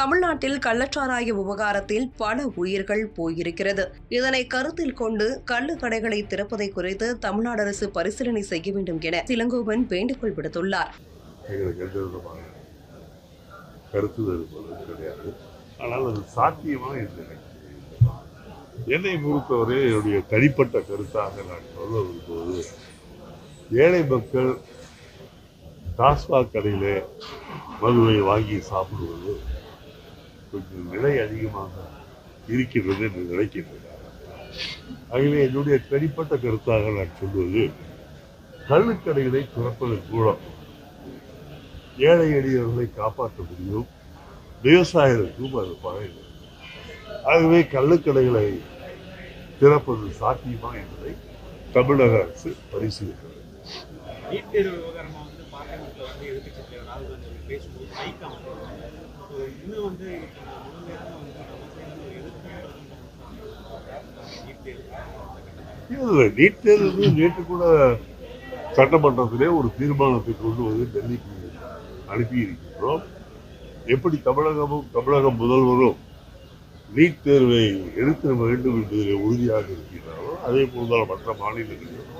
தமிழ்நாட்டில் கள்ளச்சாராய விவகாரத்தில் பல உயிர்கள் போயிருக்கிறது. இதனை கருத்தில் கொண்டு கள்ளு கடைகளை திறப்பதை குறித்து தமிழ்நாடு அரசு பரிசீலனை செய்ய வேண்டும் என இளங்கோவன் வேண்டுகோள் விடுத்துள்ளார். ஆனால் அது சாத்தியமாக இல்லை. என்னை பொறுத்தவரை என்னுடைய தனிப்பட்ட கருத்தாக நான் சொல்ல விரும்புவது ஏழை மக்கள் டாஸ்மாக் கடையில் மதுவை வாங்கி சாப்பிடுவது கொஞ்சம் விலை அதிகமாக இருக்கின்றது என்று நினைக்கின்றனர் ஆகவே என்னுடைய தனிப்பட்ட கருத்தாக நான் சொல்வது கள்ளுக்கடைகளை திறப்பதன் மூலம் ஏழை எளியவர்களை காப்பாற்ற முடியும் விவசாயிகளுக்கும் அது பழைய ஆகவே கள்ளுக்கடைகளை திறப்பது சாத்தியமா என்பதை தமிழக அரசு பரிசீலிக்கிறது நீட் வந்து பார்லிமெண்ட்ல வந்து எதிர்க்கட்சி தலைவர் ராகுல் காந்தி அவர்கள் பேசும்போது மைக்கா வந்து ஸோ இன்னும் வந்து முழுமையான வந்து நம்ம சேர்ந்து ஒரு எதிர்ப்பு நீட் தேர்வு நேற்று கூட சட்டமன்றத்திலே ஒரு தீர்மானத்தை கொண்டு வந்து டெல்லிக்கு அனுப்பியிருக்கின்றோம் எப்படி தமிழகமும் தமிழக முதல்வரும் நீட் தேர்வை எடுக்க வேண்டும் என்பதிலே உறுதியாக இருக்கிறாரோ அதே போல்தான் மற்ற மாநிலங்களிலும்